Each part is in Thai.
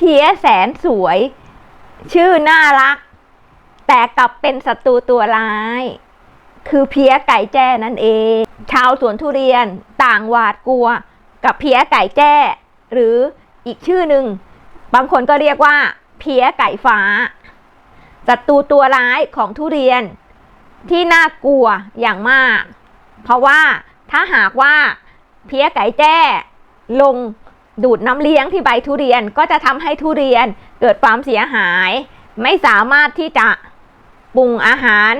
พี้ยแสนสวย ชื่อน่ารัก แต่กลับเป็นศัตรูตัวร้าย คือเพี้ยไก่แจ้นั่นเอง ชาวสวนทุเรียนต่างหวาดกลัว กับเพี้ยไก่แจ้ หรืออีกชื่อหนึ่งบางคนก็เรียกว่า เพี้ยไก่ฟ้าศัตรูตัวร้ายของทุเรียน ที่น่ากลัวอย่างมาก เพราะว่าถ้าหากว่าเพี้ยไก่แจ้ลง ดูดน้ำเลี้ยงที่ใบทุเรียนก็จะทำให้ทุเรียนเกิดความเสียหาย ไม่สามารถที่จะปรุงอาหาร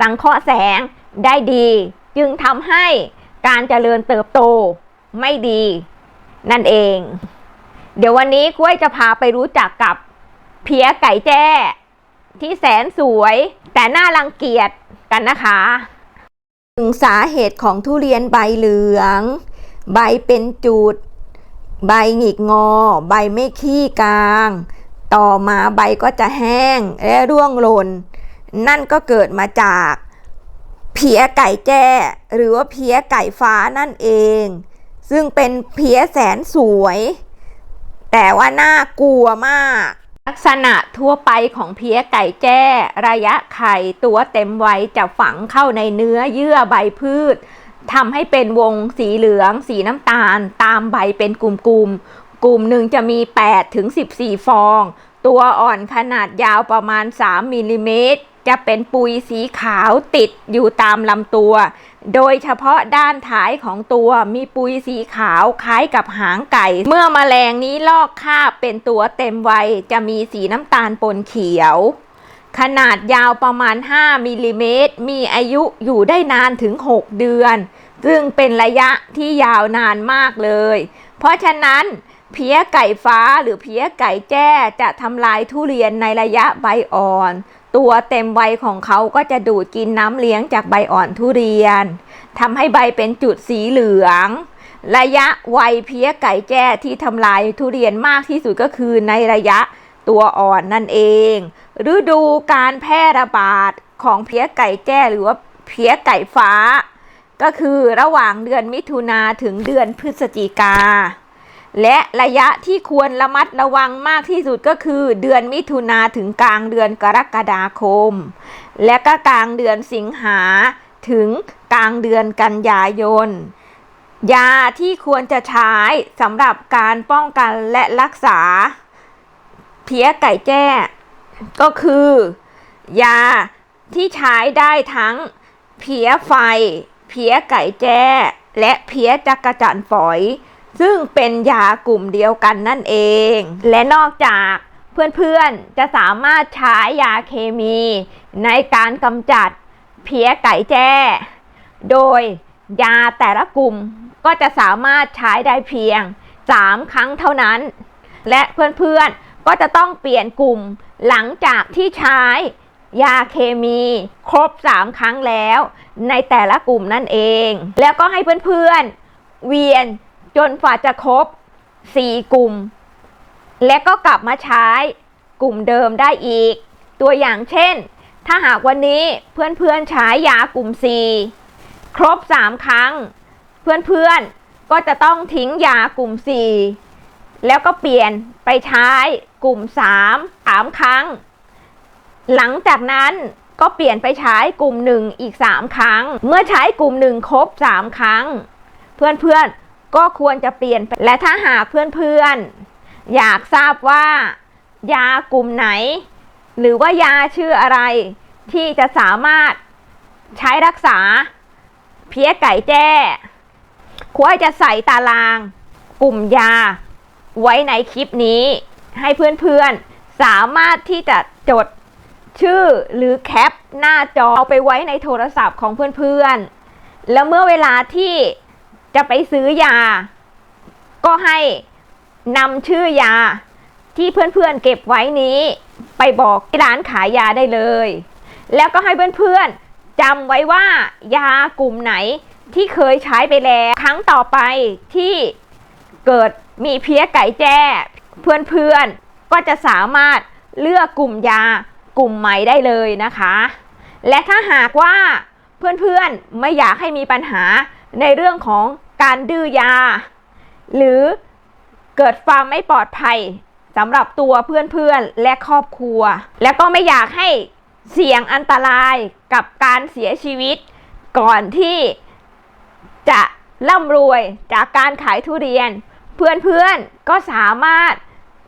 สังเคราะห์แสงได้ดี จึงทำให้การเจริญเติบโตไม่ดี นั่นเอง เดี๋ยววันนี้กล้วยจะพาไปรู้จักกับเพี้ยไก่แจ้ ที่แสนสวย แต่น่ารังเกียจกันนะคะถึงสาเหตุของทุเรียนใบเหลือง ใบเป็นจุด ใบหงิกงอ ใบไม่ขี้กลาง ต่อมาใบก็จะแห้งและร่วงหล่น นั่นก็เกิดมาจากเพี้ยไก่แจ้ หรือว่าเพี้ยไก่ฟ้านั่นเอง ซึ่งเป็นเพี้ยแสนสวย แต่ว่าน่ากลัวมาก ลักษณะทั่วไปของเพี้ยไก่แจ้ ระยะไข่ตัวเต็มวัยจะฝังเข้าในเนื้อเยื่อใบพืช ทำให้เป็นวงสีเหลือง สีน้ำตาล ตามใบเป็นกลุ่มๆกลุ่มหนึ่งจะมี 8 ถึง 14 ฟอง ตัวอ่อนขนาดยาวประมาณ 3มิลลิเมตรจะเป็นปุยสีขาวติดอยู่ตามลำตัว โดยเฉพาะด้านท้ายของตัวมีปุยสีขาวคล้ายกับหางไก่ เมื่อมแมลงนี้ลอกคาบเป็นตัวเต็มวัยจะมีสีน้ำตาลปนเขียว ขนาดยาวประมาณ 5มิลลิเมตร มีอายุอยู่ได้นานถึง 6 เดือน ซึ่งเป็นระยะที่ยาวนานมากเลย เพราะฉะนั้นเพี้ยไก่ฟ้าหรือเพี้ยไก่แจ้จะทำลายทุเรียนในระยะใบอ่อน ตัวเต็มวัยของเขาก็จะดูดกินน้ำเลี้ยงจากใบอ่อนทุเรียนทำให้ใบเป็นจุดสีเหลือง ระยะวัยเพี้ยไก่แจ้ที่ทำลายทุเรียนมากที่สุดก็คือในระยะตัวอ่อนนั่นเอง ฤดูการแพร่ระบาดของเพี้ยไก่แจ้หรือว่าเพี้ยไก่ฟ้า ก็คือระหว่างเดือนมิถุนาถึงเดือนพฤศจิกา และระยะที่ควรระมัดระวังมากที่สุดก็คือเดือนมิถุนาถึงกลางเดือนกรกฎาคม และก็กลางเดือนสิงหาถึงกลางเดือนกันยายน ยาที่ควรจะใช้สำหรับการป้องกันและรักษา เพี้ยไก่แจ้ ก็คือ ยาที่ใช้ได้ทั้งเพี้ยไฟ เพี้ยไก่แจ้ และเพี้ยจักรจั่นฝอย ซึ่งเป็นยากลุ่มเดียวกันนั่นเอง และนอกจากเพื่อนๆจะสามารถใช้ยาเคมี ในการกำจัดเพี้ยไก่แจ้ โดยยาแต่ละกลุ่มก็จะสามารถใช้ได้เพียง 3 ครั้งเท่านั้น และเพื่อนๆก็จะต้องเปลี่ยนกลุ่มหลังจากที่ใช้ ยาเคมีครบ 3 ครั้งแล้ว ในแต่ละกลุ่มนั่นเอง แล้วก็ให้เพื่อนๆ เวียนจนฝ่าจะครบ 4 กลุ่ม และก็กลับมาใช้กลุ่มเดิมได้อีก ตัวอย่างเช่น ถ้าหากวันนี้เพื่อนๆใช้ยากลุ่ม 4 ครบ 3 ครั้ง เพื่อนๆก็จะต้องทิ้งยากลุ่ม 4 แล้วก็เปลี่ยนไปใช้กลุ่ม 3 3 ครั้ง หลังจากนั้นก็เปลี่ยนไปใช้กลุ่ม1อีก 3 ครั้ง เมื่อใช้กลุ่ม1ครบ 3 ครั้ง เพื่อนๆ ก็ควรจะเปลี่ยนไปและถ้าหากเพื่อนๆ อยากทราบว่า ยากลุ่มไหน หรือว่ายาชื่ออะไร ที่จะสามารถใช้รักษา เพี้ยไก่แจ้ควรจะใส่ตาราง กลุ่มยา ไว้ในคลิปนี้ ให้เพื่อนๆ สามารถที่จะจด ชื่อหรือแคปหน้าจอเอาไปไว้ในโทรศัพท์ของเพื่อนๆ แล้วเมื่อเวลาที่จะไปซื้อยา ก็ให้นำชื่อยาที่เพื่อนๆเก็บไว้นี้ ไปบอกที่ร้านขายยาได้เลย แล้วก็ให้เพื่อนๆจำไว้ว่ายากลุ่มไหนที่เคยใช้ไปแล้ว ครั้งต่อไปที่เกิดมีเพี้ยไก่แจ้ เพื่อนๆก็จะสามารถเลือกกลุ่มยา กลุ่มใหม่ได้เลยนะคะ และถ้าหากว่าเพื่อนๆไม่อยากให้มีปัญหาในเรื่องของการดื้อยา หรือเกิดความไม่ปลอดภัยสำหรับตัวเพื่อนๆและครอบครัว และก็ไม่อยากให้เสี่ยงอันตรายกับการเสียชีวิต ก่อนที่จะร่ำรวยจากการขายทุเรียน เพื่อนๆก็สามารถ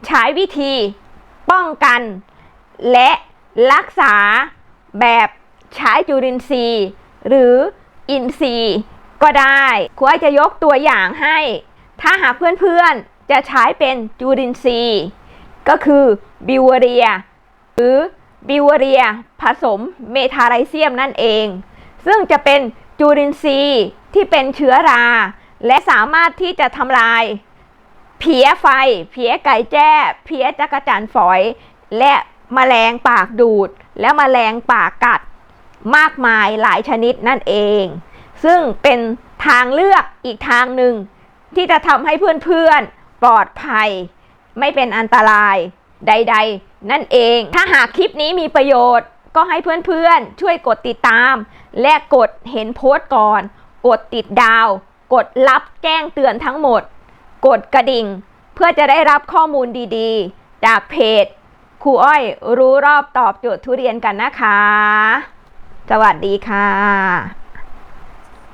ใช้วิธีป้องกัน และ รักษาแบบใช้จุลินทรีย์ หรืออินทรีย์ก็ได้ครูอ้อยจะยกตัวอย่างให้ ถ้าหากเพื่อนๆ จะใช้เป็นจุลินทรีย์ ก็คือบิวเรีย หรือบิวเรียผสมเมทาไรเซียมนั่นเอง ซึ่งจะเป็นจุลินทรีย์ที่เป็นเชื้อรา และสามารถที่จะทำลาย เพี้ยไฟ เพี้ยไก่แจ้ เพี้ยจักรจันฝอย และ แมลงปากดูด และแมลงปากกัด มากมายหลายชนิดนั่นเอง ซึ่งเป็นทางเลือกอีกทางหนึ่ง ที่จะทำให้เพื่อนๆ ปลอดภัย ไม่เป็นอันตรายใด ๆ นั่นเอง ถ้าหากคลิปนี้มีประโยชน์ ก็ให้เพื่อนๆ ช่วยกดติดตาม และกดเห็นโพสต์ก่อน กดติดดาว กดรับแจ้งเตือนทั้งหมด กดกระดิ่ง เพื่อจะได้รับข้อมูลดีๆ จากเพจ ครูอ้อยรู้รอบตอบโจทย์ทุเรียนกันนะคะ สวัสดีค่ะ